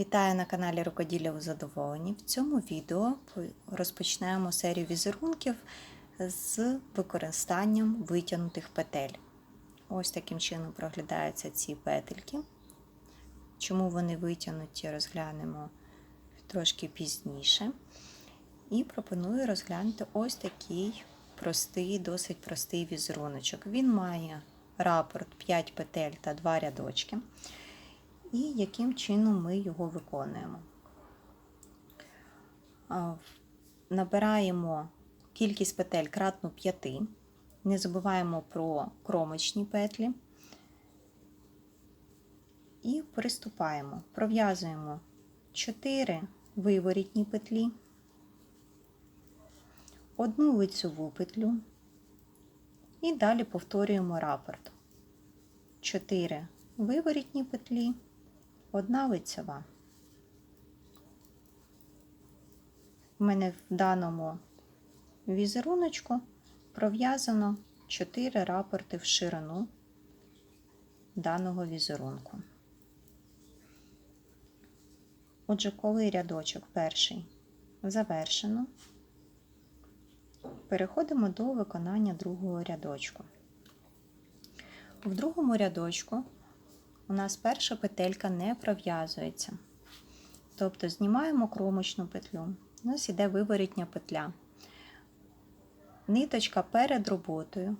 Вітаю на каналі Рукоділля у задоволенні. В цьому відео розпочнемо серію візерунків з використанням витягнутих петель. Ось таким чином проглядаються ці петельки. Чому вони витягнуті, розглянемо трошки пізніше. І пропоную розглянути ось такий простий, досить простий візеруночок. Він має рапорт 5 петель та 2 рядочки і яким чином ми його виконуємо. Набираємо кількість петель кратну 5, не забуваємо про кромочні петлі і приступаємо. Пров'язуємо 4 виворітні петлі, одну лицьову петлю і далі повторюємо рапорт. 4 виворітні петлі одна лицева. У мене в даному візеруночку пров'язано 4 рапорти в ширину даного візерунку. Отже, коли рядочок перший завершено, переходимо до виконання другого рядочку. В другому рядочку у нас перша петелька не пров'язується. Тобто знімаємо кромочну петлю. У нас іде виворітня петля. Ниточка перед роботою.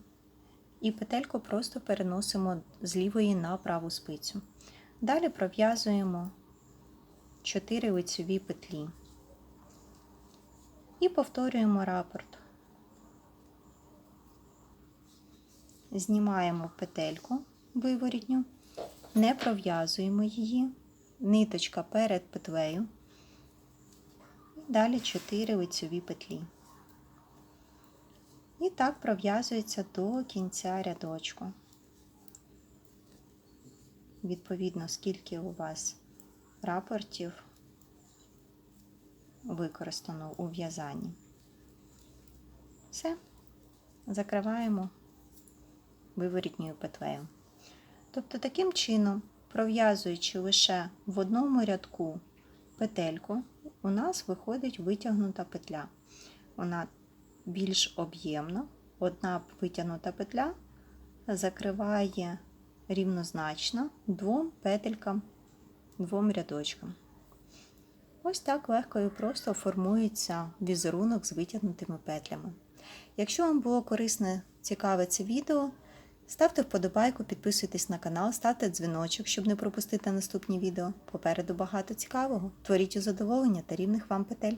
І петельку просто переносимо з лівої на праву спицю. Далі пров'язуємо 4 лицеві петлі. І повторюємо рапорт. Знімаємо петельку виворітню не пров'язуємо її, ниточка перед петлею, і далі 4 лицьові петлі. І так пров'язується до кінця рядочку. Відповідно, скільки у вас рапортів використано у в'язанні. Все, закриваємо виворітньою петлею. Тобто, таким чином, пров'язуючи лише в одному рядку петельку, у нас виходить витягнута петля. Вона більш об'ємна, одна витягнута петля закриває рівнозначно двом петелькам, двом рядочкам. Ось так легко і просто формується візерунок з витягнутими петлями. Якщо вам було корисне, цікаве це відео, Ставте вподобайку, підписуйтесь на канал, ставте дзвіночок, щоб не пропустити наступні відео. Попереду багато цікавого. Творіть у задоволення та рівних вам петель.